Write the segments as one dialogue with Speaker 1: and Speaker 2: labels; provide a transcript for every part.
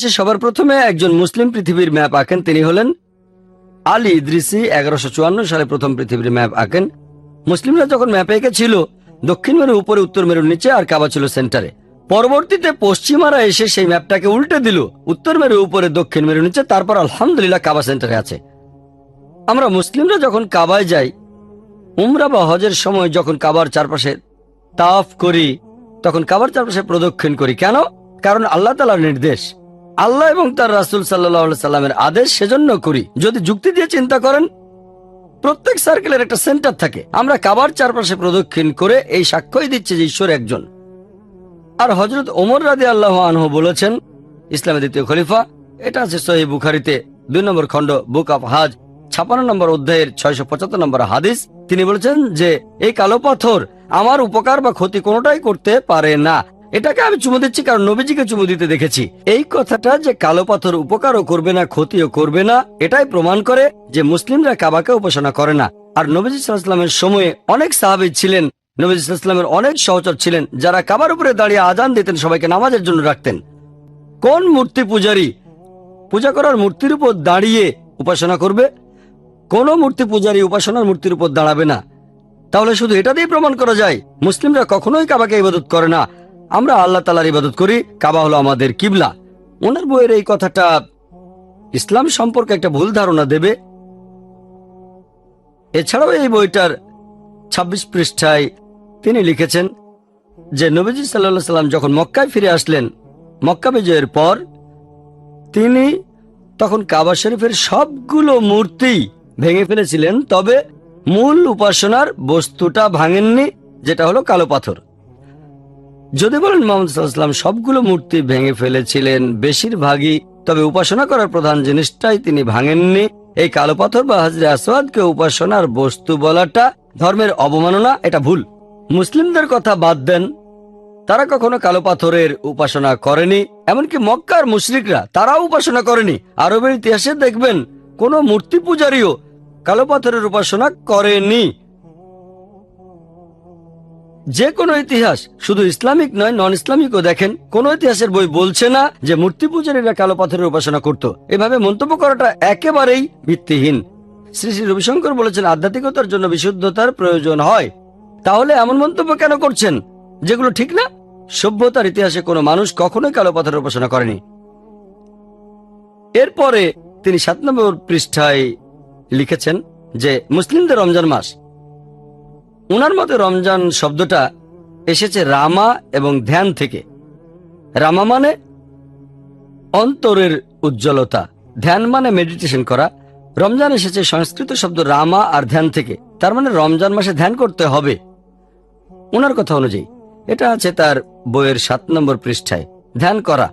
Speaker 1: সবার প্রথমে একজন মুসলিম পৃথিবীর ম্যাপ আঁকেন, তিনি হলেন আলী ইদ্রিসি এগারোশো চুয়ান্ন সালে প্রথম পৃথিবীর ম্যাপ আঁকেন। মুসলিমরা যখন ম্যাপে এঁকেছিল, দক্ষিণ মেরু, উপরে উত্তর মেরুর নিচে আর কাবা ছিল সেন্টারে। পরবর্তীতে পশ্চিমারা এসে সেই ম্যাপটাকে উল্টে দিল। উত্তর মেরু, উপরে দক্ষিণ মেরু, নিচে, তারপর আলহামদুলিল্লাহ কাবা সেন্টারে আছে। আমরা মুসলিমরা যখন কাবায় যাই, উমরা বা হজের সময় যখন কাবার চারপাশে তাফ করি, তখন কাবার চারপাশে প্রদক্ষিণ করি। কেন? কারণ আল্লাহ তালার নির্দেশ। আল্লাহ এবং তার রাসুল সাল্লাহ সাল্লামের আদেশ সেজন্য করি। যদি যুক্তি দিয়ে চিন্তা করেন, প্রত্যেক সার্কেলের একটা সেন্টার থাকে। আমরা কাবার চারপাশে প্রদক্ষিণ করে এই সাক্ষ্যই দিচ্ছে যে ঈশ্বর একজন। আর হজরত ওমর রাদি আল্লাহ আনহু বলেছেন, ইসলামের দ্বিতীয় খলিফা, এটা আছে সহি বুখারিতে, দুই নম্বর খণ্ড, বুক অফ হাজ, ছাপান্ন নম্বর অধ্যায়ের ছয়শো পঁচাত্তর নম্বর হাদিস। তিনি বলেছেন যে, এই কালো পাথর আমার উপকার বা ক্ষতি কোনোটাই করতে পারে না। এটাকে আমি চুমু দিচ্ছি কারণ নবীজিকে চুমু দিতে দেখেছি। এই কথাটা যে কালো পাথর উপকারও করবে না, ক্ষতিও করবে না, এটাই প্রমাণ করে যে মুসলিমরা কাবাকে উপাসনা করে না। আর নবীজি সাল্লামের সময়ে অনেক সাহাবি ছিলেন, নবীজি সাল্লামের অনেক সহচর ছিলেন, যারা কাবার উপরে দাঁড়িয়ে আজান দিতেন, সবাইকে নামাজের জন্য রাখতেন। কোন মূর্তি পূজারী পূজা করার মূর্তির উপর দাঁড়িয়ে উপাসনা করবে? কোন মূর্তি পূজারী উপাসনার মূর্তির উপর দাঁড়াবে না। তাহলে শুধু এটা দিয়ে প্রমাণ করা যায়, মুসলিমরা কখনোই কাবাকে ইবাদত করে না। আমরা আল্লাহ তালার ইবাদত করি, কাবা হলো আমাদের কিবলা। ওনার বইয়ের এই কথাটা ইসলাম সম্পর্কে একটা ভুল ধারণা দেবে। এছাড়াও এই বইটার ২৬ পৃষ্ঠায় তিনি লিখেছেন যে, নবীজি সাল্লাহ সাল্লাম যখন মক্কায় ফিরে আসলেন, মক্কা বিজয়ের পর তিনি তখন কাবা শরীফের সবগুলো মূর্তি ভেঙে ফেলেছিলেন, তবে মূল উপাসনার বস্তুটা ভাঙেননি, যেটা হলো কালো পাথর। যদি বলেন মোহাম্মদ সবগুলো মূর্তি ভেঙে ফেলেছিলেন বেশিরভাগই, তবে উপাসনা করার প্রধান জিনিসটাই তিনি ভাঙেননি। এই কালো পাথর বা হাজরে আসওয়াদকে উপাসনার বস্তু বলাটা ধর্মের অবমাননা, এটা ভুল। মুসলিমদের কথা বাদ দেন, তারা কখনো কালো পাথরের উপাসনা করেনি, এমনকি মক্কার মুশরিকরা তারাও উপাসনা করেনি। আরবের ইতিহাসে দেখবেন, কোন মূর্তি পূজারীও কালো পাথরের উপাসনা করেনি। যে কোনো ইতিহাস শুধু ইসলামিক নয় নন ইসলামিকও দেখেন। কোন ইতিহাসের বই বলছে না যে মূর্তি পূজারীরা কালো পাথরের উপাসনা করত। এভাবে মন্তব্য করাটা একেবারেই ভিত্তিহীন। শ্রী শ্রী রবিশঙ্কর বলেছেন, আধ্যাত্মিকতার জন্য বিশুদ্ধতার প্রয়োজন হয়। তাহলে এমন মন্তব্য কেন করছেন? যেগুলো ঠিক না? সভ্যতার ইতিহাসে কোনো মানুষ কখনোই কালো পাথরের উপাসনা করেনি। এরপরে তিনি সাত নম্বর পৃষ্ঠায় লিখেছেন যে, মুসলিমদের রমজান মাস ওনার মতে রমজান শব্দটা এসেছে রামা এবং ধ্যান থেকে। রামা মানে অন্তরের উজ্জ্বলতা, ধ্যান মানে মেডিটেশন করা। রমজান এসেছে সংস্কৃত শব্দ রামা আর ধ্যান থেকে। তার মানে রমজান মাসে ধ্যান করতে হবে। ওনার কথা অনুযায়ী, এটা আছে তার বইয়ের সাত নম্বর পৃষ্ঠায়, ধ্যান করা।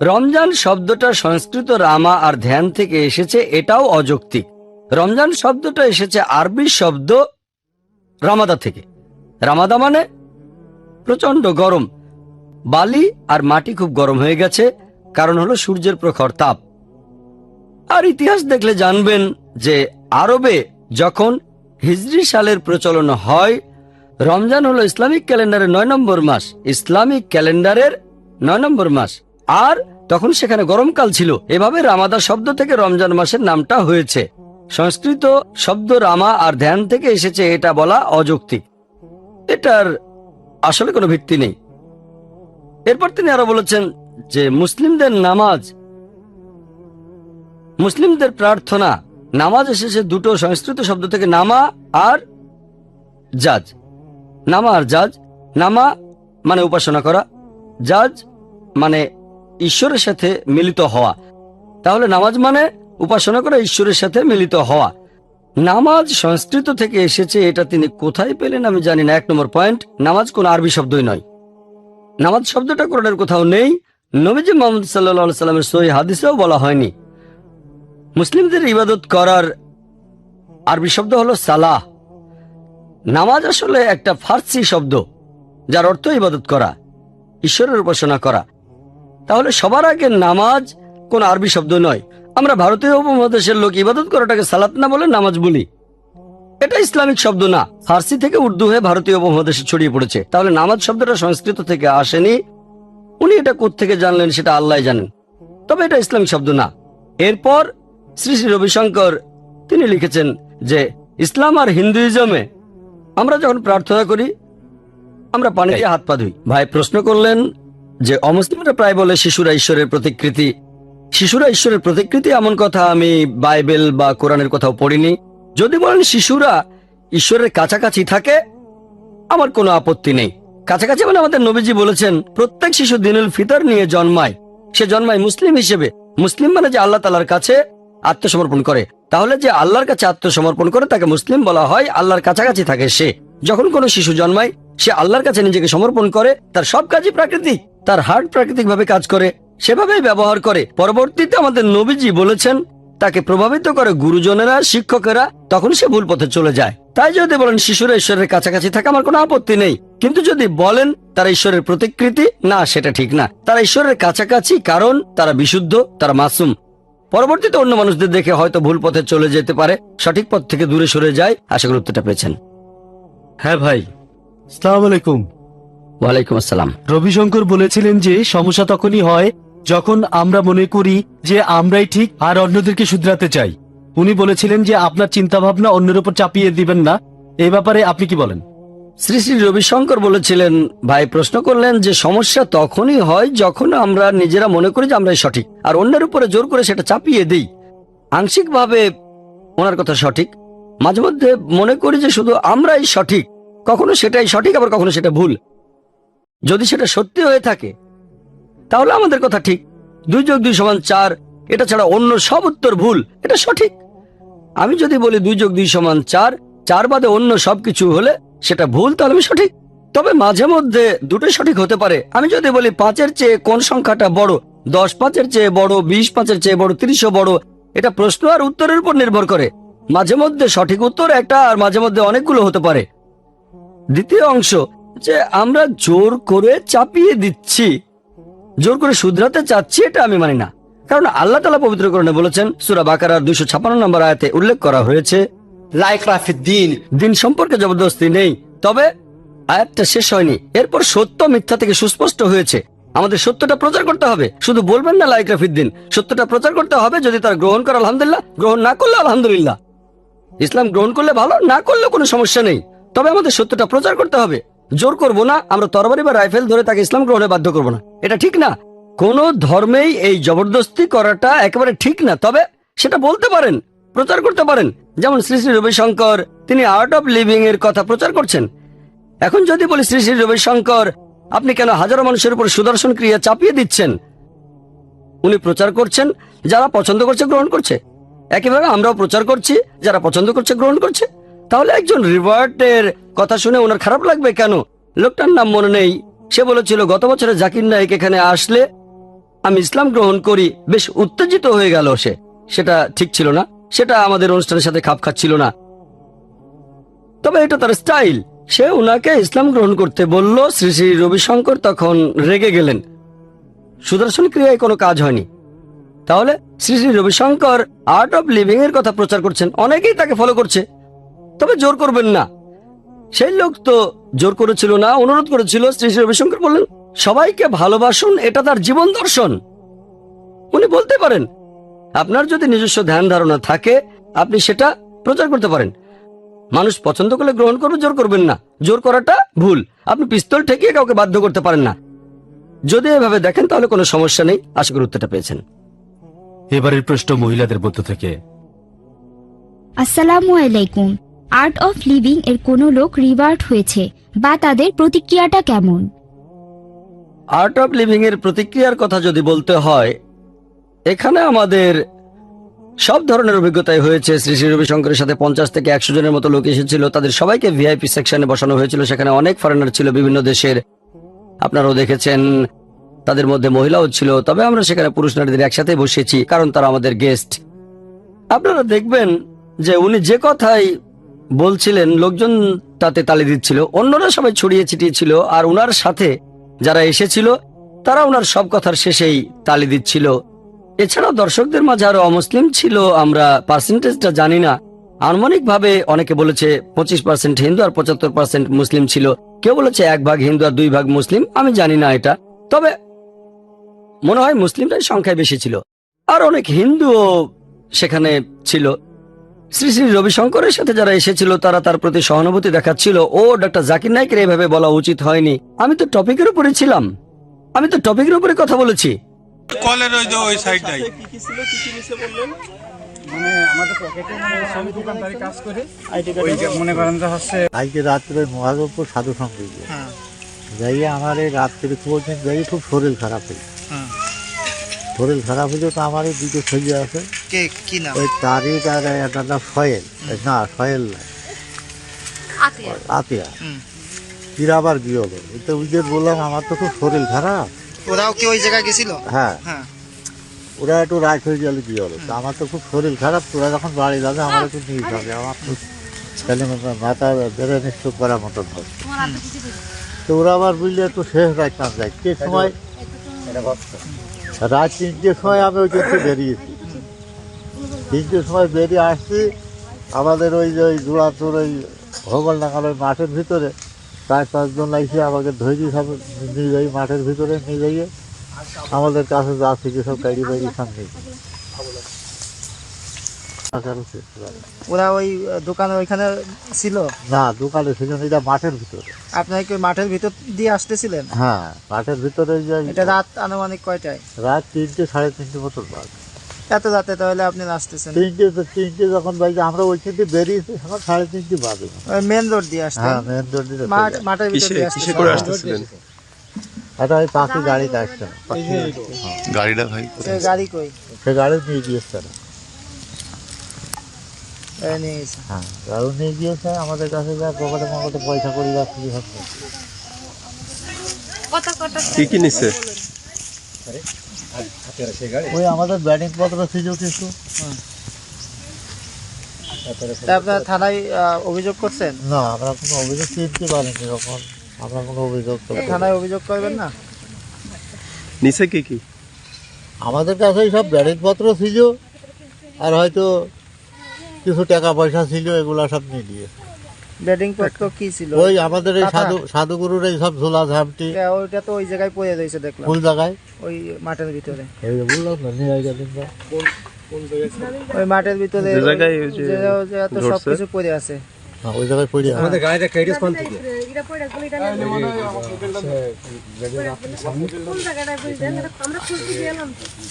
Speaker 1: রমজান শব্দটা সংস্কৃত রামা আর ধ্যান থেকে এসেছে, এটাও অযৌক্তিক। রমজান শব্দটা এসেছে আরবি শব্দ রামাদা থেকে। রামাদা মানে প্রচণ্ড গরম। বালি আর মাটি খুব গরম হয়ে গেছে, কারণ হলো সূর্যের প্রখর তাপ। আর ইতিহাস দেখলে জানবেন যে আরবে যখন হিজরি সালের প্রচলন হয়, রমজান হলো ইসলামিক ক্যালেন্ডারের নয় নম্বর মাস। ইসলামিক ক্যালেন্ডারের নয় নম্বর মাস। আর তখন সেখানে গরমকাল ছিল। এভাবে রামাদা শব্দ থেকে রমজান মাসের নামটা হয়েছে। সংস্কৃত শব্দ রামা আর ধ্যান থেকে এসেছে এটা বলা অযৌক্তিক। এটার আসলে কোনো ভিত্তি নেই। এরপর তিনি আরও বলেছেন যে, মুসলিমদের নামাজ, মুসলিমদের প্রার্থনা, নামাজ এসেছে দুটো সংস্কৃত শব্দ থেকে নামা আর জাজ। নামা আর জাজ, নামা মানে উপাসনা করা, জাজ মানে ঈশ্বরের সাথে মিলিত হওয়া। তাহলে নামাজ মানে উপাসনা করা ঈশ্বরের সাথে মিলিত হওয়া। নামাজ সংস্কৃত থেকে এসেছে, এটা তিনি কোথায় পেলেন আমি জানি না। এক নম্বর পয়েন্ট, নামাজ কোন আরবি শব্দই নয়। নামাজ শব্দটা কোরআনের কোথাও নেই। নবীজি মোহাম্মদ সাল্লা সাল্লামের সহি হাদিসেও বলা হয়নি। মুসলিমদের ইবাদত করার আরবি শব্দ হলো সালাহ। নামাজ আসলে একটা ফার্সি শব্দ, যার অর্থ ইবাদত করা, ঈশ্বরের উপাসনা করা। তাহলে সবার আগে নামাজ কোন আরবি শব্দ নয়। আমরা ভারতীয় উপমহাদেশের লোক ইবাদত করাটাকে সালাত না বলে নামাজ বলি। এটা ইসলামিক শব্দ না। ফার্সি থেকে উর্দু হয়ে ভারতীয় উপমহাদেশে ছড়িয়ে পড়েছে। তাহলে নামাজ শব্দটা সংস্কৃত থেকে আসেনি। উনি এটা থেকে জানলেন সেটা আল্লাহ জানেন। তবে এটা ইসলামিক শব্দ না। এরপর শ্রী শ্রী রবিশঙ্কর তিনি লিখেছেন যে, ইসলাম আর হিন্দুইজমে আমরা যখন প্রার্থনা করি, আমরা পানি দিয়ে হাত পা ধুই। ভাই প্রশ্ন করলেন যে, অমুসলিমরা প্রায় বলে শিশুরা ঈশ্বরের প্রতিকৃতি। শিশুরা ঈশ্বরের প্রতিকৃতি এমন কথা আমি বাইবেল বা কোরআনের কোথাও পড়িনি। যদি বলেন শিশুরা ঈশ্বরের কাছাকাছি থাকে, আমার কোনো আপত্তি নেই। কাছাকাছি মানে আমাদের নবীজি বলেছেন, প্রত্যেক শিশু দিনুল ফিতর নিয়ে জন্মায়। সে জন্মায় মুসলিম হিসেবে। মুসলিম মানে যে আল্লাহ তালার কাছে আত্মসমর্পণ করে। তাহলে যে আল্লাহর কাছে আত্মসমর্পণ করে, তাকে মুসলিম বলা হয়, আল্লাহর কাছাকাছি থাকে সে। যখন কোনো শিশু জন্মায়, সে আল্লাহর কাছে নিজেকে সমর্পণ করে, তার সব কাজই প্রাকৃতিক, তার হার্ট প্রাকৃতিক ভাবে কাজ করে। সেভাবেই ব্যবহার করে। পরবর্তীতে আমাদের নবীজি বলেছেন তাকে প্রভাবিত করে গুরুজনেরা শিক্ষকেরা তখন সে ভুল পথে চলে যায়। তাই যদি বলেন শিশুরা ঈশ্বরের কাছাকাছি থাকে আমার কোনো আপত্তি নেই। কিন্তু যদি বলেন তারা ঈশ্বরের প্রতিকৃতি না সেটা ঠিক না। তারা ঈশ্বরের কাছাকাছি কারণ তারা বিশুদ্ধ তারা মাসুম। পরবর্তীতে অন্য মানুষদের দেখে হয়তো ভুল পথে চলে যেতে পারে সঠিক পথ থেকে দূরে সরে যায় আশা করি উত্তরটা পেয়েছেন।
Speaker 2: হ্যাঁ ভাই। সালাম আলাইকুম।
Speaker 1: ওয়ালাইকুম আসসালাম।
Speaker 2: রবিশঙ্কর বলেছিলেন যে সমস্যা তখনই হয় যখন আমরা মনে করি যে আমরাই ঠিক আর অন্যদেরকে শুধরাতে চাই, উনি বলেছিলেন যে আপনার চিন্তা ভাবনা অন্যের উপর চাপিয়ে দিবেন না। এ ব্যাপারে আপনি কি বলেন?
Speaker 1: শ্রী শ্রী রবিশঙ্কর বলেছিলেন, ভাই, প্রশ্ন করলেন যে সমস্যা তখনই হয় যখন আমরা নিজেরা মনে করি যে আমরাই সঠিক আর অন্যের উপরে জোর করে সেটা চাপিয়ে দিই। আংশিকভাবে ওনার কথা সঠিক। মাঝে মধ্যে মনে করি যে শুধু আমরাই সঠিক, কখনো সেটাই সঠিক, আবার কখনো সেটা ভুল। যদি সেটা সত্যি হয়ে থাকে তাহলে আমাদের কথা ঠিক। দুই যোগ দুই সমান চার, এটা ছাড়া অন্য সব উত্তর ভুল, এটা সঠিক। আমি যদি বলি দুই যোগ দুই সমান চার চার বাদে অন্য সব কিছু হলে সেটা ভুল, তাহলে আমি সঠিক। তবে মাঝে মধ্যে দুটোই সঠিক হতে পারে। আমি যদি বলি পাঁচের চেয়ে কোন সংখ্যাটা বড়, দশ পাঁচের চেয়ে বড়, বিশ পাঁচের চেয়ে বড়, তিরিশও বড়, এটা প্রশ্ন আর উত্তরের উপর নির্ভর করে। মাঝে মধ্যে সঠিক উত্তর একটা আর মাঝে মধ্যে অনেকগুলো হতে পারে। দ্বিতীয় অংশ, যে আমরা জোর করে চাপিয়ে দিচ্ছি। জোর করে শুধরাতে চাচ্ছি, এটা আমি মানি না। কারণ আল্লাহ তালা পবিত্রকরণে বলেছেন, সুরা বাকারার দুশো ছাপান্ন নম্বর আয়াতে উল্লেখ করা হয়েছে
Speaker 3: ফিদ্দিন
Speaker 1: দিন সম্পর্কে জবরদস্তি নেই, তবে আয়াতটা শেষ হয়নি। এরপর সত্য মিথ্যা থেকে সুস্পষ্ট হয়েছে। আমাদের সত্যটা প্রচার করতে হবে। শুধু বলবেন না লাইক রাফিদ্দিন সত্যটা প্রচার করতে হবে যদি তার গ্রহণ করে, আলহামদুলিল্লাহ, গ্রহণ না করলে আলহামদুলিল্লাহ। ইসলাম গ্রহণ করলে ভালো, না করলে কোনো সমস্যা নেই। তবে আমাদের সত্যটা প্রচার করতে হবে। জোর করব না, আমরা তরবারি বা রাইফেল ধরে তাকে ইসলাম গ্রহণে বাধ্য করব না। এটা ঠিক না। কোন ধর্মেই এই জবরদস্তি করাটা একেবারে ঠিক না। তবে সেটা বলতে পারেন, প্রচার করতে পারেন। যেমন শ্রী শ্রী রবিশঙ্কর, তিনি আর্ট অফ লিভিং এর কথা প্রচার করছেন। এখন যদি বলি শ্রী শ্রী রবিশঙ্কর, আপনি কেন হাজারো মানুষের উপর সুদর্শন ক্রিয়া চাপিয়ে দিচ্ছেন? উনি প্রচার করছেন, যারা পছন্দ করছে গ্রহণ করছে। একইভাবে আমরাও প্রচার করছি, যারা পছন্দ করছে গ্রহণ করছে। তাহলে একজন রিভার্টের কথা শুনে ওনার খারাপ লাগবে কেন? লোকটার নাম মনে নেই। সে বলেছিল, গত বছরে জাকির নাইক এখানে আসলে আমি ইসলাম গ্রহণ করি। বেশ উত্তেজিত হয়ে গেল সে। সেটা ঠিক ছিল না। সেটা আমাদের অনুষ্ঠানের সাথে খাপ খাচ্ছিল না। তবে এটা তার স্টাইল। সে ওনাকে ইসলাম গ্রহণ করতে বলল, শ্রী শ্রী রবিশঙ্কর তখন রেগে গেলেন। সুদর্শন ক্রিয়ায় কোনো কাজ হয়নি। তাহলে Shri Shri Ravishankar Art of Living এর কথা প্রচার করছেন। অনেকেই তাকে ফলো করছে। তবে জোর করবেন না। সেই লোক তো জোর করেছিল না অনুরোধ করেছিল শ্রী শ্রী রবিশঙ্কর বললেন সবাইকে ভালোবাসুন এটা তার জীবন দর্শন। উনি বলতে পারেন আপনার যদি নিজস্ব ধ্যান ধারণা থাকে আপনি সেটা প্রচার করতে পারেন। মানুষ পছন্দ করলে গ্রহণ করবে জোর করবেন না। জোর করাটা ভুল। আপনি পিস্তল ঠেকিয়ে কাউকে বাধ্য করতে পারেন না। যদি এভাবে দেখেন তাহলে কোনো সমস্যা নেই। আশা করি উত্তরটা পেয়েছেন।
Speaker 2: এবারের প্রশ্ন মহিলাদের মধ্য থেকে।
Speaker 4: আসসালামু আলাইকুম। আর্ট অফ লিভিং এর কোনো লোক রিভার্ট হয়েছে বা তাদের প্রতিক্রিয়াটা কেমন?
Speaker 1: আর্ট অফ লিভিং এর প্রতিক্রিয়ার কথা যদি বলতে হয়, এখানে আমাদের সব ধরনের অভিজ্ঞতাই হয়েছে। শ্রী শ্রী রবিশঙ্করের সাথে পঞ্চাশ থেকে একশো জনের মতো লোক এসেছিল। তাদের সবাইকে ভিআইপি সেকশনে বসানো হয়েছিল। সেখানে অনেক ফরেনার ছিল, বিভিন্ন দেশের। আপনারাও দেখেছেন, তাদের মধ্যে মহিলাও ছিল। তবে আমরা সেখানে পুরুষ নারীদের একসাথে বসিয়েছি কারণ তারা আমাদের গেস্ট আপনারা দেখবেন যে উনি যে কথাই বলছিলেন, লোকজন তাতে তালি দিচ্ছিল। অন্যরা সবাই ছড়িয়ে ছিটিয়ে ছিল আর উনার সাথে যারা এসেছিল, তারা ওনার সব কথার শেষেই তালি দিচ্ছিল। এছাড়াও দর্শকদের মাঝে আরও অমুসলিম ছিল, আমরা পার্সেন্টেজটা জানি না। আনুমানিক ভাবে অনেকে বলেছে পঁচিশ পার্সেন্ট হিন্দু আর পঁচাত্তর পার্সেন্ট মুসলিম ছিল। কেউ বলেছে এক ভাগ হিন্দু আর দুই ভাগ মুসলিম, আমি জানি না এটা। তবে মনে হয় মুসলিমরাই সংখ্যায় বেশি ছিল। আর অনেক হিন্দুও সেখানে ছিল। শ্রী শ্রী রবিশঙ্করের সাথে যারা এসেছিল তারা তার প্রতি সহানুভূতি দেখাচ্ছিল। ও ডক্টর জাকির নাইকের এভাবে বলা উচিত হয়নি। আমি তো টপিকের উপরে ছিলাম। আমি তো টপিকের উপরে কথা বলেছি।
Speaker 5: কলের ওই যে ওই সাইডটাই
Speaker 6: মানে আমাদের পকেটে মানে স্বামী দোকানদারি কাজ করে। ওই যে মনে করেন যে হচ্ছে
Speaker 7: আজকে রাত্রে মহাজপুর সাধু সঙ্গে যাইয়ে আমার এই রাত্রে যাই খুব শরীর খারাপ হয়েছে। শরীর খারাপ হয়েছে তো আমার এই দুটো ছেলে আছে।
Speaker 3: কে কি নাম?
Speaker 7: ওই তারিখ আর একটা নাম সয়েল না সয়েল না। আতিয়া। এরা আবার বিয়ে হলো। তো ওই বললাম আমার তো খুব শরীর খারাপ।
Speaker 3: ওরাও কি ওই জায়গায় গেছিল?
Speaker 7: হ্যাঁ।
Speaker 3: হ্যাঁ।
Speaker 7: ওরা একটু রাত হয়ে গেলে বিয়ে হলো। তো আমার তো খুব শরীর খারাপ। তোরা যখন বাড়ি যাবে আমার একটু নিয়ে যাবে। আমার তো তাহলে মাথা বেড়ে নিশ্চয় করার মতন হবে। তো ওরা আবার বুঝলে একটু শেষ রাত না যায় কে সময় রাত তিনটের সময় আমি ওই জন্য বেরিয়েছি। তিনটের সময় বেরিয়ে আসছি, আমাদের ওই যে ওই জোড়াতুর ওই ভগল নাগাল ওই মাঠের ভিতরে চার পাঁচজন লাগছে আমাকে ধৈর্য সব নিয়ে যাই, মাঠের ভিতরে নিয়ে যাইয়ে, আমাদের কাছে যা থেকে সব গাড়ি বাড়ি সামনে
Speaker 3: ওরা ওই দোকানে ওইখানে ছিল?
Speaker 7: না দোকানে ছিল এটা মাঠের ভিতরে।
Speaker 3: আপনারা কি মাঠের ভিতর দিয়ে আসতেছিলেন?
Speaker 7: হ্যাঁ মাঠের ভিতরে
Speaker 3: এটা রাত আনুমানিক কয়টায়?
Speaker 7: রাত তিনটে সাড়ে তিনটে মতন বাদ
Speaker 3: এত রাতে তাহলে আপনি আসতেছেন?
Speaker 7: তিনটে তিনটে যখন বাজে আমরা ওইখান থেকে বেরিয়েছি এখন সাড়ে তিনটে বাজে।
Speaker 3: মেন রোড দিয়ে আসতেন?
Speaker 7: হ্যাঁ মেন রোড দিয়ে
Speaker 3: মাঠের ভিতর দিয়ে আসতেন
Speaker 5: করে আসতেছিলেন?
Speaker 7: এটা ওই পাখি গাড়িতে আসছে।
Speaker 5: গাড়িটা ভাই?
Speaker 3: সে গাড়ি কই?
Speaker 7: সে গাড়ি নিয়ে গিয়েছে। তারা
Speaker 3: এই নিয়ে গেছে।
Speaker 7: হ্যাঁ নিয়ে গিয়েছে আমাদের কাছে যা পকেটে মকেটে পয়সা করি যাচ্ছি হচ্ছে
Speaker 5: কি কি নিচ্ছে
Speaker 7: ওই আমাদের ব্যাটিং পত্র কিছু।
Speaker 3: আপনারা থানায় অভিযোগ করছেন?
Speaker 7: না আমরা কোনো অভিযোগ চিনতে পারিনি এরকম আমরা কোনো অভিযোগ তো
Speaker 3: থানায় অভিযোগ করবেন না?
Speaker 5: নিচে কি কি?
Speaker 7: আমাদের কাছে সব ব্যাটিং পত্র ছিল আর হয়তো কিছু টাকা পয়সা ছিল এগুলা সব নিয়ে দিয়ে
Speaker 3: ব্যাটিং পত্র কি ছিল?
Speaker 7: ওই আমাদের এই সাধু সাধুগুরুর এই সব ঝোলা ঝাপটি।
Speaker 3: এ, ওইটা তো ওই জায়গায় পড়ে রয়েছে দেখলাম।
Speaker 7: ফুল জায়গায়?
Speaker 3: ওই মাঠের ভিতরে।
Speaker 7: এই বললাম না নিয়ে গেলেন না।
Speaker 3: ওই মাঠের ভিতরে
Speaker 5: জায়গায় ওই যে
Speaker 3: যে- যে এত সবকিছু পরে আছে।
Speaker 7: ওই জায়গায় পড়ে আমাদের
Speaker 6: গাড়িটা কেডিস কোন থেকে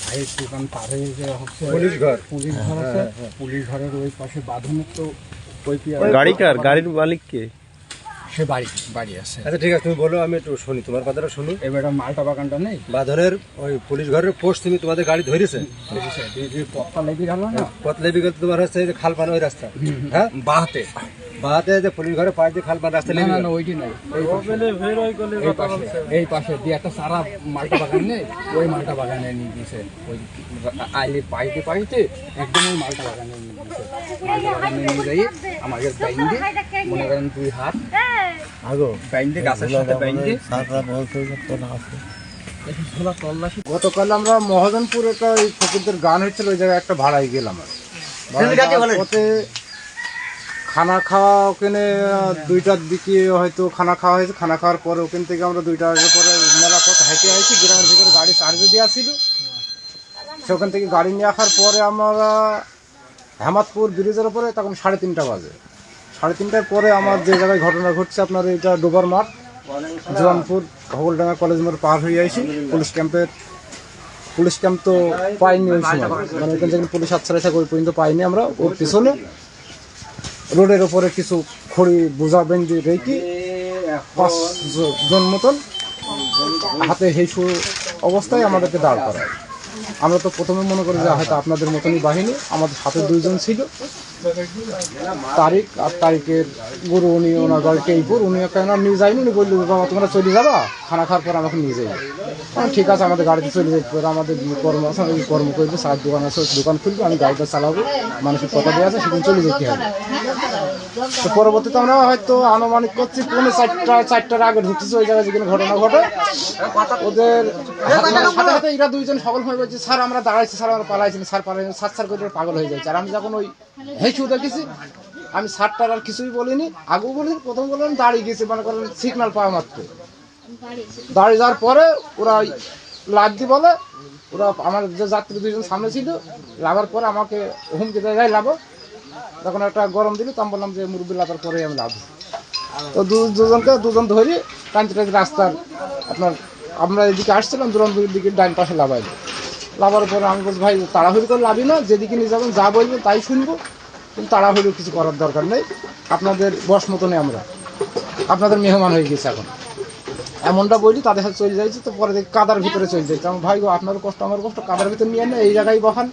Speaker 6: ভাইয়ের দোকান পারে যে হচ্ছে পুলিশ ঘর পুলিশ ঘর আছে পুলিশ ঘরের ওই পাশে বাঁধনের তো ওই কি
Speaker 5: গাড়ি কার গাড়ির মালিক কে
Speaker 6: সে বাড়ি বাড়ি আছে।
Speaker 8: আচ্ছা ঠিক আছে তুমি বলো আমি একটু শুনি তোমার কথাটা শুনি।
Speaker 6: এবার মালটা বাগানটা নেই?
Speaker 8: বাঁধনের ওই পুলিশ ঘরের পোস্ট তুমি তোমাদের গাড়ি ধরেছে
Speaker 6: পথটা লেগে গেল না?
Speaker 8: পতলে বিগত তোমার হচ্ছে এই যে খাল পান ওই রাস্তা। হ্যাঁ?
Speaker 6: বাহাতে।
Speaker 8: বাহাতে যে পুলিশ ঘরের পাশ দিয়ে খাল পান রাস্তা
Speaker 6: না না
Speaker 8: গেল।
Speaker 6: না ওইটি নাই। এই পাশে। এই পাশে দিয়ে একটা সারা মালটা বাগান নেই ওই মালটা বাগানে নিয়ে দিয়েছে ওই আইলে পাইতে পাইতে একদম ওই মালটা বাগানে নিয়ে দিয়েছে মালটা বাগানে নিয়ে যাই আমাদের বাইন্ডে মনে করেন দুই হাত।
Speaker 7: আগো
Speaker 6: গাছের সাথে
Speaker 7: আছে।
Speaker 6: গতকাল আমরা মহাজনপুর একটা ওই ফকিরদের গান হচ্ছিল ওই জায়গায় একটা ভাড়ায় গেলাম খানা খাওয়া ওখানে দুইটার দিকে হয়তো খানা খাওয়া হয়েছে খানা খাওয়ার পরে ওখান থেকে আমরা দুইটার পরে মেলা পথ হেঁটে আইছি গ্রামের ভিতরে গাড়ি চার্জে দেওয়া ছিল সেখান থেকে গাড়ি নিয়ে আসার পরে আমরা হেমাদপুর ব্রিজের উপরে তখন সাড়ে তিনটা বাজে। সাড়ে তিনটার পরে আমার যে জায়গায় ঘটনা ঘটছে, আপনার এটা ডোবার মাঠ, জোয়ানপুর ভগলডাঙ্গা কলেজ মোড় পার হয়ে আইছি। পুলিশ ক্যাম্পের পুলিশ ক্যাম্প তো পাইনি ওই সময়। মানে ওইখান থেকে পুলিশ আচ্ছা ওই পর্যন্ত পাইনি আমরা। ওর পিছনে রোডের ওপরে কিছু খড়ি, বোঝা, বেঞ্জি রেখে পাঁচ জন মতন হাতে হেসু অবস্থায় আমাদেরকে দাঁড় করায়। আমরা তো প্রথমে মনে করি যে হয়তো আপনাদের মতনই বাহিনী, আমাদের সাথে দুইজন ছিল। তারিখ আর তারিখের গুরু উনি ওনার বাড়ি টেইপুর উনি কেন নিয়ে যায়নি, উনি বলল, বাবা, তোমরা চলে যাবা? খানা খাওয়ার পর আমাকে নিয়ে যাই ঠিক আছে, আমাদের গাড়িতে চলে যাই পরে আমাদের কর্ম আছে কর্ম করবে, সার দোকান আছে দোকান খুলবে, আমি গাড়িটা চালাবো, মানুষের কথা দিয়ে আছে সেদিন চলে যেতে হবে। তো পরবর্তীতে আমরা হয়তো আনুমানিক করছি, পৌনে চারটা, চারটার আগে ঢুকতেছি ওই জায়গায় যেখানে ঘটনা ঘটে। ওদের সাথে সাথে এরা দুইজন সকল হয়ে বলছে স্যার, আমরা দাঁড়াইছি, স্যার, আমরা পালাইছি স্যার পালাইছি, স্যার স্যার করে পাগল হয়ে যাচ্ছে। আর আমি যখন ওই হেঁচু দেখেছি আমি স্যারটার আর কিছুই বলিনি। আগেও বলিনি, প্রথম বললাম দাঁড়িয়ে গেছি মানে করেন সিগনাল পাওয়া মাত্র। দাঁড়িয়ে যাওয়ার পরে ওরা লাভ দি বলে, ওরা আমার যে যাত্রী দুজন সামনে ছিল, লাভার পরে আমাকে হুমকি দেয় যাই লাভো। তখন একটা গরম দিল, তখন বললাম যে, মুরব্বী, লাভার পরে আমি লাভ। তো দুজনকে, দুজন ধরি কান্তি রাস্তার আপনার, আমরা এদিকে আসছিলাম দুরন্তপুরের দিকে ডান পাশে লাভাইলো লাভার পরে আমি বলছি, ভাই, তাড়াহুড়ি করে লাভি না, যেদিকে নিয়ে যাবেন যা বলবেন তাই শুনব। কিন্তু তাড়াহুড়ি কিছু করার দরকার নেই। আপনাদের বস মতনই আমরা। আপনাদের মেহমান হয়ে গেছে এখন। এমনটা বলি, তাদের সাথে চলে যাইছে তো পরে দেখি কাদার ভিতরে চলে যাইছে। আমার ভাই আপনার কষ্ট আমার কষ্ট। কাদার ভিতরে নিয়ে না এই জায়গায় বহান।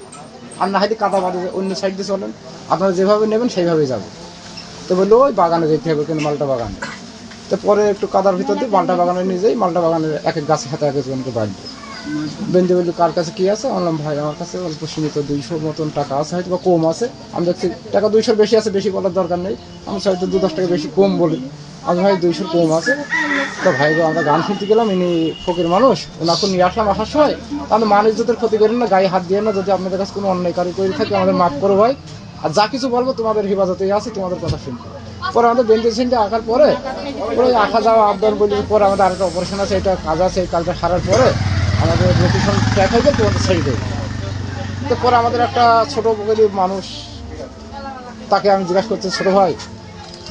Speaker 6: আর না হয়তো কাদা বাদে অন্য সাইড দিয়ে চলেন। আপনারা যেভাবে নেবেন সেইভাবেই যাব। তো বলল, ওই বাগানে যেতে হবে কিন্তু মালটা বাগানে। তো পরে একটু কাদার ভিতর দিয়ে মালটা বাগানে নিয়ে যাই। মালটা বাগানের এক এক গাছে হাতে এক একজনকে বাঁধবে। বেঁধে বললি কার কাছে কি আছে? বললাম, ভাই, আমার কাছে অল্প সীমিত দুইশো মতন টাকা আছে হয়তো বা কম আছে। আমি দেখছি টাকা দুইশোর বেশি আছে, বেশি বলার দরকার নেই। আমি হয়তো দু দশ টাকা বেশি কম বলি। আমি ভাই, দুইশোর কম আছে। তো ভাই আমরা গান শুনতে গেলাম, ইনি ফকির মানুষ, ওনাকে নিয়ে আসলাম আসার সময়। তাহলে মানুষ যদি ক্ষতি করেন না, গায়ে হাত দিয়ে না, যদি আপনাদের কাছে কোনো অন্যায় কারি করে থাকে, আমাদের মাফ করো ভাই। আর যা কিছু বলব, তোমাদের হেফাজতেই আছে, তোমাদের কথা শুনব। পরে আমাদের বেঞ্চে সেন্টে আঁকার পরে পরে আসা যাওয়া আবদার বলি, পরে আমাদের আরেকটা অপারেশন আছে, এটা কাজ আছে, এই কাজটা সারার পরে আমাদের লোকেশন ট্র্যাক হয়ে যায় তোমাদের ছেড়ে দেবে তো পরে আমাদের একটা ছোট গরিব মানুষ, তাকে আমি জিজ্ঞাসা করছি, ছোটো ভাই,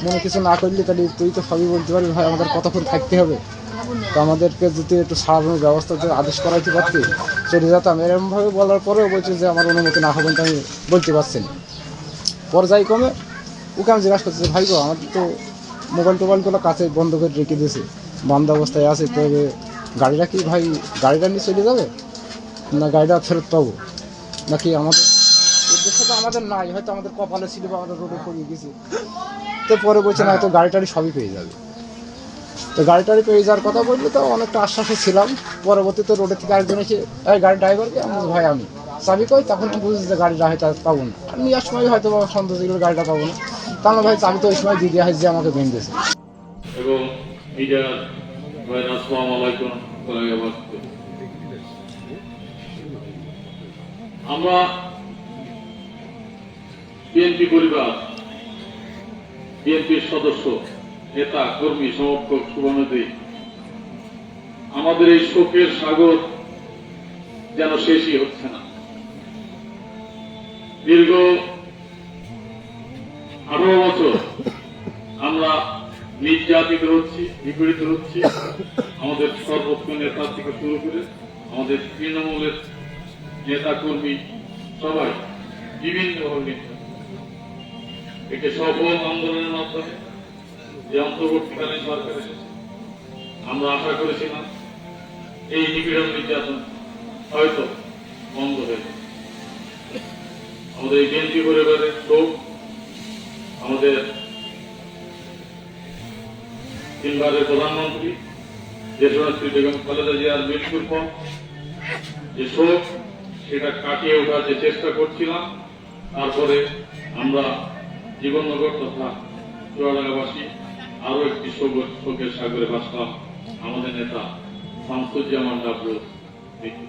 Speaker 6: মনে কিছু না করলে তাহলে তুই তো সবই বলতে পারবি ভাই, আমাদের কতক্ষণ থাকতে হবে? তো আমাদেরকে যদি একটু সারানোর ব্যবস্থা আদেশ করাইতে পারতি চলে যেতাম এরকমভাবে বলার পরেও বলছে যে আমার অনুমতি না হবেন তো আমি বলতে পারছি না। পর্যায় কমে ওকে আমি জিজ্ঞাসা করছি ভাই গো আমাদের তো মোবাইল টোবাইলগুলো কাছে বন্ধ করে রেখে দিয়েছে, বন্ধ অবস্থায় আছে, তো এবার গাড়িটা কি ভাই গাড়িটা নিয়ে চলে যাবে? না গাড়িটা ফেরত পাবো? নাকি আমাদের উদ্দেশ্য তো আমাদের নাই হয়তো আমাদের কপালে ছিল বা আমাদের রোডে পড়িয়ে গেছে। তো পরে বলছে না হয়তো গাড়ি টাড়ি সবই পেয়ে যাবে। তো গাড়ি টাড়ি পেয়ে যাওয়ার কথা বললে তো অনেকটা আশ্বাসে ছিলাম। পরবর্তীতে রোডে থেকে আরেকজন এসে এই গাড়ি ড্রাইভারকে আমি ভাই আমি। চাবি কই তখন আমি বুঝছি যে গাড়িটা হয়তো আর পাবো না। আর নিয়ে সময় হয়তো বা সন্দেহ ছিল গাড়িটা পাবো না। তাহলে ভাই চাবি তো ওই সময় দিয়ে দেওয়া হয়েছে যে আমাকে বেঁধেছে
Speaker 9: এবং আমরা বিএনপি পরিবার, বিএনপির সদস্য, নেতা, কর্মী, সমর্থক শুভানুদ্দিন আমাদের এই শোকের সাগর যেন শেষই হচ্ছে না। দীর্ঘ আঠারো বছর আমরা নির্যাতিত হচ্ছি নিপীড়িত হচ্ছি। আমাদের সর্বোচ্চ নেতা থেকে শুরু করে আমাদের তৃণমূলের নেতা কর্মী সবাই বিভিন্ন একে সফল আন্দোলনের মাধ্যমে যে অন্তর্বর্তীকালীন সরকার আমরা আশা করেছিলাম এই নিপীড়ন নির্যাতন হয়তো বন্ধ হয়ে আমাদের এই বিএনপি পরিবারের লোক, আমাদের তিনবারের প্রধানমন্ত্রী দেশনেত্রী বেগম খালেদা জিয়ার মৃত্যুর পর যে শোক, সেটা কাটিয়ে ওঠার যে চেষ্টা করছিলাম, তারপরে আমরা জীবননগর তথা চুয়াডাঙ্গাবাসী আরও একটি শোক, শোকের সাগরে ভাসলাম আমাদের নেতা শামসুজ্জামান ডাবলু মৃত্যু।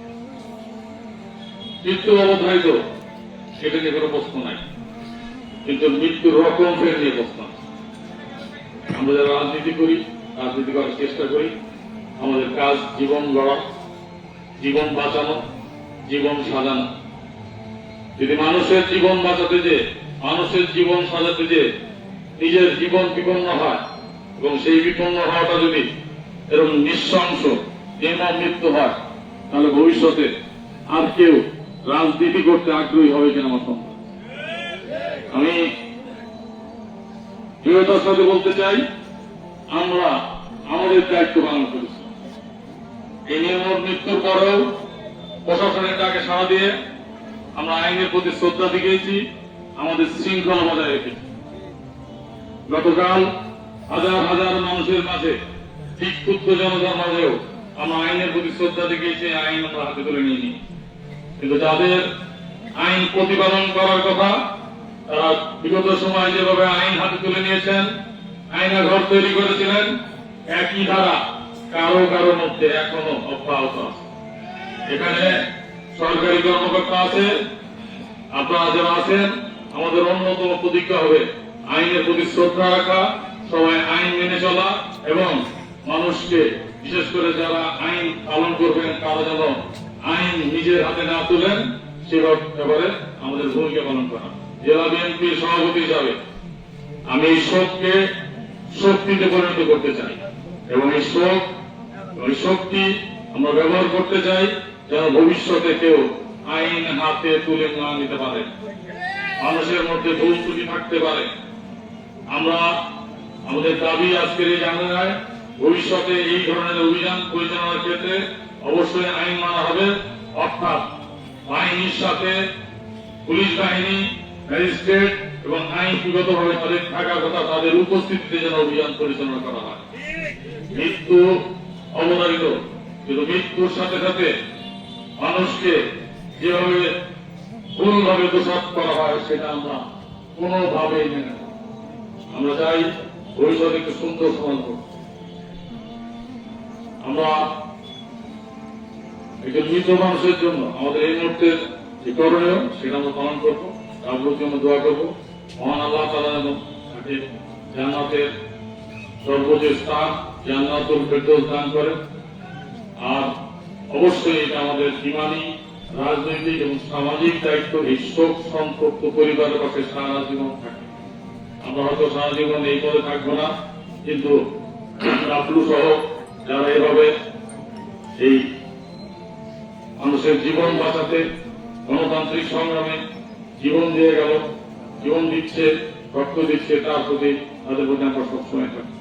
Speaker 9: মৃত্যু অবধারিত, সেটা নিয়ে কোনো প্রশ্ন নাই কিন্তু মৃত্যুর রকম ফের নিয়ে প্রশ্ন আছে। আমরা যারা রাজনীতি করি, রাজনীতি করার চেষ্টা করি। আমাদের কাজ জীবন গড়া, জীবন বাঁচানো, জীবন সাজানো। যদি মানুষের জীবন বাঁচাতে যে, মানুষের জীবন সাজাতে যে, নিজের জীবন বিপন্ন হয়, এবং সেই বিপন্ন হওয়াটা যদি এরকম নিঃশংস নির্মম মৃত্যু হয়, তাহলে ভবিষ্যতে আর কেউ রাজনীতি করতে আগ্রহী হবে কিনা আমার সন্দেহ। আমি দৃঢ়তার সাথে বলতে চাই, আমরা আমাদের দায়িত্ব পালন করেছি। এই নির্মম মৃত্যুর পরেও প্রশাসনের ডাকে সাড়া দিয়ে আমরা আইনের প্রতি শ্রদ্ধা দেখিয়েছি, আমাদের শৃঙ্খলা বজায় রেখেছি। গতকাল হাজার হাজার মানুষের মাঝে বিক্ষুব্ধ জনতার মাঝেও আমরা আইনের প্রতি শ্রদ্ধা দেখিয়েছি আইন আমরা হাতে তুলে নিয়ে নিই কিন্তু যাদের আইন প্রতিপালন করার কথা তারা বিগত সময় যেভাবে আইন হাতে তুলে নিয়েছেন আইনা ঘর তৈরি করেছিলেন, একই ধারা কারও কারও মধ্যে এখনও অব্যাহত এখানে সরকারি কর্মকর্তা আছে, আপনারা যারা আছেন, আমাদের অন্যতম প্রতিজ্ঞা হবে আইনের প্রতি শ্রদ্ধা রাখা, সবাই আইন মেনে চলা এবং মানুষকে, বিশেষ করে যারা আইন পালন করবেন, তারা যেন আইন নিজের হাতে না তুলেন, সে ব্যাপারে আমাদের ভূমিকা পালন করা। জেলা বিএনপির সভাপতি হিসাবে আমি এই শোককে শক্তিতে পরিণত করতে চাই এবং এই শোক ওই শক্তি আমরা ব্যবহার করতে চাই যেন ভবিষ্যতে কেউ আইন হাতে তুলে না নিতে পারে। মানুষের মধ্যে ভুল ত্রুটি থাকতে পারে। আমরা আমাদের দাবি আজকের এই জানায় ভবিষ্যতে এই ধরনের অভিযান পরিচালনার ক্ষেত্রে অবশ্যই আইন মানা হবে। অর্থাৎ বাহিনীর সাথে পুলিশ বাহিনী ম্যাজিস্ট্রেট এবং আইনগত ভাবে তাদের থাকার কথা তাদের উপস্থিতিতে যেন অভিযান পরিচালনা করা হয় মৃত্যু অবধারিত, কিন্তু মৃত্যুর সাথে সাথে মানুষকে যেভাবে ভুলভাবে দোষারোপ করা হয় সেটা আমরা কোনোভাবেই মেনে না। আমরা চাই ভবিষ্যতে একটু সুন্দর সমাজ। আমরা একজন মৃত মানুষের জন্য আমাদের এই মুহূর্তের যে করণীয় সেটা আমরা পালন করব প্রতি আমরা দোয়া করব? মহান আল্লাহ তালা তাকে জান্নাতের সর্বোচ্চ স্থান, জান্নাতুল ফেরদৌস দান করেন। আর অবশ্যই এটা আমাদের ইমানি, রাজনৈতিক এবং সামাজিক দায়িত্ব, এই শোক সম্পর্ক পরিবারের পাশে সারা জীবন থাকে আমরা হয়তো সারা জীবন এই পদে থাকব না, কিন্তু রাবলু সহ যারা এভাবে এই মানুষের জীবন বাঁচাতে গণতান্ত্রিক সংগ্রামে জীবন দিয়ে গেল জীবন দিচ্ছে রক্ত দিচ্ছে তার প্রতি তাদের প্রতি আমরা সবসময় থাকব